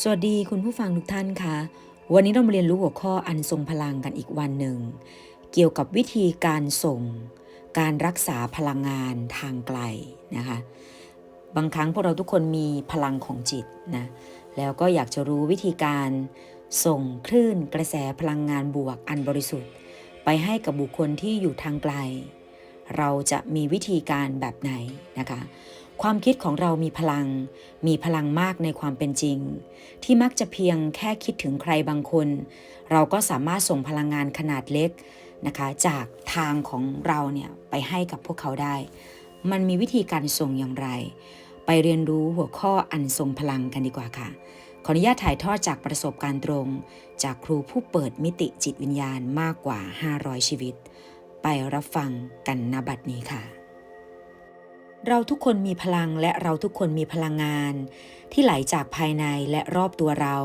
สวัสดีคุณผู้ฟังทุกท่านค่ะ วันนี้เรามาเรียนรู้หัวข้ออันทรงพลังกันอีกวันหนึ่ง เกี่ยวกับวิธีการส่ง การรักษาพลังงานทางไกลนะคะ บางครั้งพวกเราทุกคนมีพลังของจิตนะ แล้วก็อยากจะรู้วิธีการส่งคลื่นกระแสพลังงานบวกอันบริสุทธิ์ ไปให้กับบุคคลที่อยู่ทางไกล เราจะมีวิธีการแบบไหนนะคะ ความคิดของเรามีพลัง มีพลังมากในความเป็นจริง ที่มักจะเพียงแค่คิดถึงใครบางคน เราก็สามารถส่งพลังงานขนาดเล็กนะคะ จากทางของเราเนี่ยไปให้กับพวกเขาได้ มันมีวิธีการส่งอย่างไร ไปเรียนรู้หัวข้ออันทรงพลังกันดีกว่าค่ะ ขออนุญาตถ่ายทอดจากประสบการณ์ตรง จากครูผู้เปิดมิติจิตวิญญาณมากกว่า 500 ชีวิต ไปรับฟังกันณบัดนี้ค่ะ เราทุกคนมีพลังและเราทุกคนมีพลังงาน ที่ไหลจากภายในและรอบตัวเรา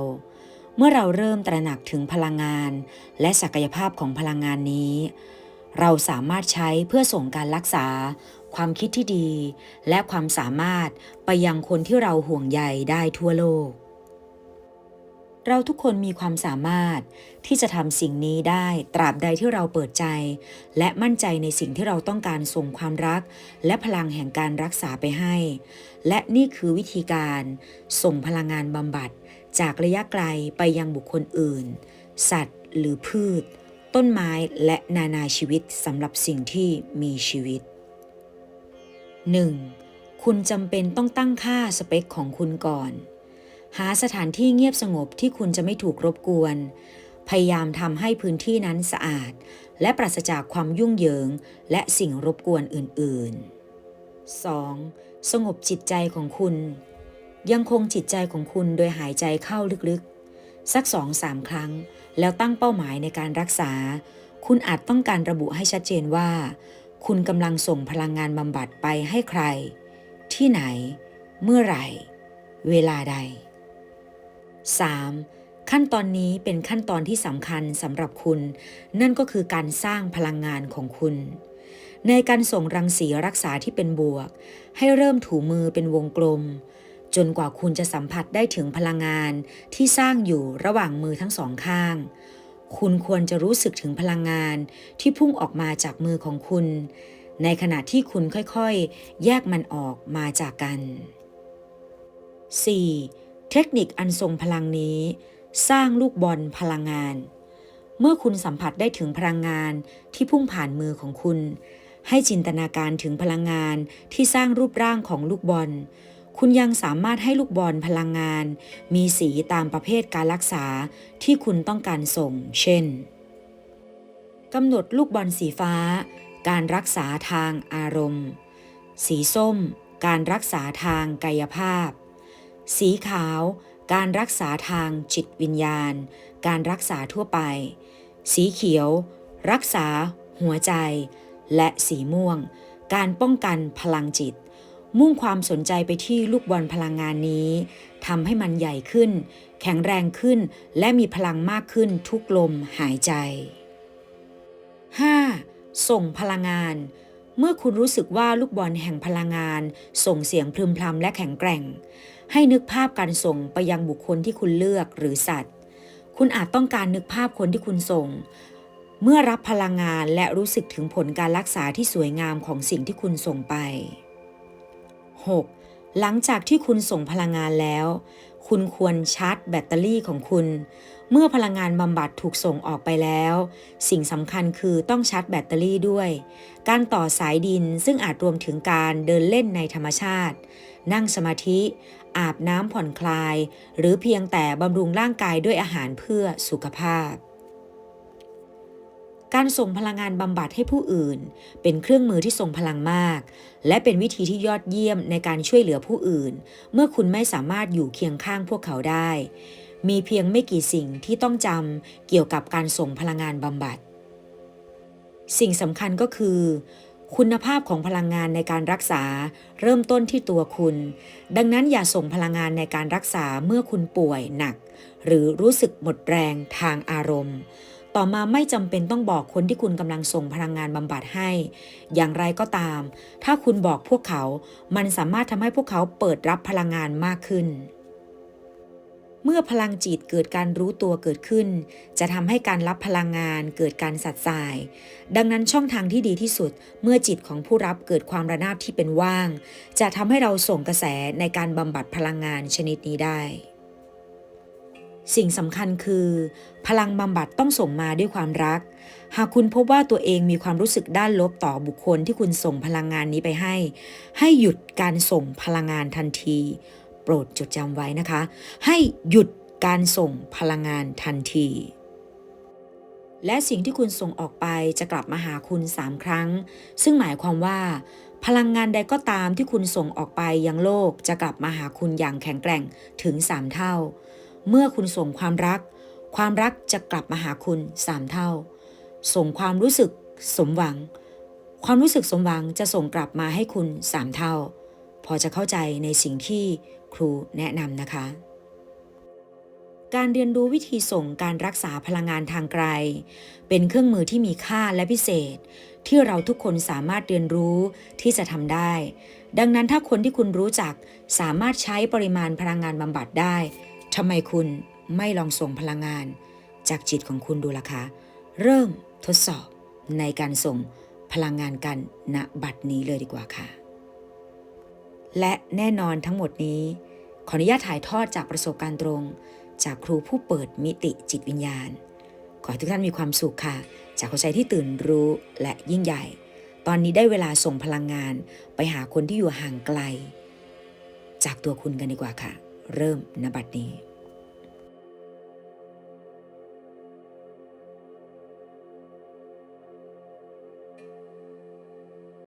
เมื่อเราเริ่มตระหนักถึงพลังงาน และศักยภาพของพลังงานนี้ เราสามารถใช้เพื่อส่งการรักษา ความคิดที่ดี และความสามารถไปยังคนที่เราห่วงใยได้ทั่วโลก เราทุกคนมีความสามารถที่จะทำสิ่งนี้ได้ตราบใดที่เราเปิดใจ และมั่นใจในสิ่งที่เราต้องการส่งความรัก และพลังแห่งการรักษาไปให้ และนี่คือวิธีการ ส่งพลังงานบำบัด จากระยะไกลไปยังบุคคลอื่น สัตว์หรือพืช ต้นไม้และนานาชีวิตสำหรับสิ่งที่มีชีวิต 1. คุณจำเป็นต้องตั้งค่าสเปคของคุณก่อน หาสถานที่เงียบสงบที่คุณจะไม่ถูกรบกวน พยายามทำให้พื้นที่นั้นสะอาด และปราศจากความยุ่งเหยิง และสิ่งรบกวนอื่น ๆ 2. สงบจิตใจของคุณ ยังคงจิตใจของคุณโดยหายใจเข้าลึกๆ สักสองสามครั้ง แล้วตั้งเป้าหมายในการรักษา คุณอาจต้องการระบุให้ชัดเจนว่า คุณกำลังส่งพลังงานบำบัดไปให้ใคร ที่ไหน เมื่อไหร่ เวลาใด 3. ขั้นตอนนี้เป็นขั้นตอนที่สำคัญสำหรับคุณ นั่นก็คือการสร้างพลังงานของคุณ ในการส่งรังสีรักษาที่เป็นบวก ให้เริ่มถูมือเป็นวงกลม จนกว่าคุณจะสัมผัสได้ถึงพลังงานที่สร้างอยู่ระหว่างมือทั้งสองข้าง คุณควรจะรู้สึกถึงพลังงานที่พุ่งออกมาจากมือของคุณ ในขณะที่คุณค่อยๆ แยกมันออกมาจากกัน 4. เทคนิคอันทรงพลังนี้ สร้างลูกบอลพลังงาน เมื่อคุณสัมผัสได้ถึงพลังงานที่พุ่งผ่านมือของคุณ ให้จินตนาการถึงพลังงานที่สร้างรูปร่างของลูกบอล คุณยังสามารถให้ลูกบอลพลังงาน มีสีตามประเภทการรักษาที่คุณต้องการส่ง เช่นกำหนดลูกบอลสีฟ้า การรักษาทางอารมณ์ สีส้ม การรักษาทางกายภาพ สีขาว การรักษาทางจิตวิญญาณ การรักษาทั่วไป สีเขียว รักษา หัวใจ และสีม่วง การป้องกันพลังจิต มุ่งความสนใจไปที่ลูกบอลพลังงานนี้ทำให้มันใหญ่ขึ้น แข็งแรงขึ้น และมีพลังมากขึ้นทุกลมหายใจ 5. ส่งพลังงาน เมื่อคุณรู้สึกว่าลูกบอลแห่งพลังงาน ส่งเสียงพรึมพรำและแข็งแกร่ง ให้นึกภาพการส่งไปยังบุคคลที่คุณเลือกหรือสัตว์ คุณอาจต้องการนึกภาพคนที่คุณส่ง เมื่อรับพลังงานและรู้สึกถึงผลการรักษาที่สวยงามของสิ่งที่คุณส่งไป 6. หลังจากที่คุณส่งพลังงานแล้ว คุณควรชาร์จแบตเตอรี่ของคุณ เมื่อพลังงานบำบัดถูกส่งออกไปแล้ว สิ่งสำคัญคือต้องชาร์จแบตเตอรี่ด้วย การต่อสายดินซึ่งอาจรวมถึงการเดินเล่นในธรรมชาติ นั่งสมาธิ อาบน้ำผ่อนคลาย หรือเพียงแต่บำรุงร่างกายด้วยอาหารเพื่อสุขภาพ การส่งพลังงานบำบัดให้ผู้อื่น เป็นเครื่องมือที่ทรงพลังมาก และเป็นวิธีที่ยอดเยี่ยมในการช่วยเหลือผู้อื่น เมื่อคุณไม่สามารถอยู่เคียงข้างพวกเขาได้ มีเพียงไม่กี่สิ่งที่ต้องจำเกี่ยวกับการส่งพลังงานบำบัด สิ่งสำคัญก็คือ คุณภาพของพลังงานในการรักษา เริ่มต้นที่ตัวคุณ ดังนั้นอย่าส่งพลังงานในการรักษาเมื่อคุณป่วยหนัก หรือรู้สึกหมดแรงทางอารมณ์ ต่อมาไม่จำเป็นต้องบอกคนที่คุณกำลังส่งพลังงานบำบัดให้ อย่างไรก็ตาม ถ้าคุณบอกพวกเขา มันสามารถทำให้พวกเขาเปิดรับพลังงานมากขึ้น เมื่อพลังจิตเกิดการรู้ตัวเกิดขึ้น จะทำให้การรับพลังงานเกิดการสัดสาย ดังนั้นช่องทางที่ดีที่สุด เมื่อจิตของผู้รับเกิดความระนาบที่เป็นว่าง จะทำให้เราส่งกระแสในการบำบัดพลังงานชนิดนี้ได้ สิ่งสำคัญคือ พลังบำบัดต้องส่งมาด้วยความรัก หากคุณพบว่าตัวเองมีความรู้สึกด้านลบต่อบุคคลที่คุณส่งพลังงานนี้ไปให้ ให้หยุดการส่งพลังงานทันที โปรดจดจำไว้นะคะ ให้หยุดการส่งพลังงานทันที และสิ่งที่คุณส่งออกไปจะกลับมาหาคุณ 3 ครั้ง ซึ่งหมายความว่า พลังงานใดก็ตามที่คุณส่งออกไปยังโลกจะกลับมาหาคุณอย่างแข็งแกร่งถึง 3 เท่า เมื่อคุณส่งความรัก ความรักจะกลับมาหาคุณ3เท่า ส่งความรู้สึกสมหวัง ความรู้สึกสมหวังจะส่งกลับมาให้คุณ3เท่า พอจะเข้าใจในสิ่งที่ครูแนะนำนะคะ การเรียนรู้วิธีส่งการรักษาพลังงานทางไกล เป็นเครื่องมือที่มีค่าและพิเศษ ที่เราทุกคนสามารถเรียนรู้ที่จะทำได้ ดังนั้นถ้าคนที่คุณรู้จักสามารถใช้ปริมาณพลังงานบำบัดได้ ทำไมคุณไม่ลองส่งพลังงาน จากจิตของคุณดูล่ะคะ เริ่มทดสอบในการส่งพลังงานกันณบัดนี้เลยดีกว่าค่ะ และแน่นอนทั้งหมดนี้ ขออนุญาตถ่ายทอดจากประสบการณ์ตรง จากครูผู้เปิดมิติจิตวิญญาณ ขอให้ทุกท่านมีความสุขค่ะ จากหัวใจที่ตื่นรู้และยิ่งใหญ่ ตอนนี้ได้เวลาส่งพลังงานไปหาคนที่อยู่ห่างไกล จากตัวคุณกันดีกว่าค่ะ เริ่มนบัดนี้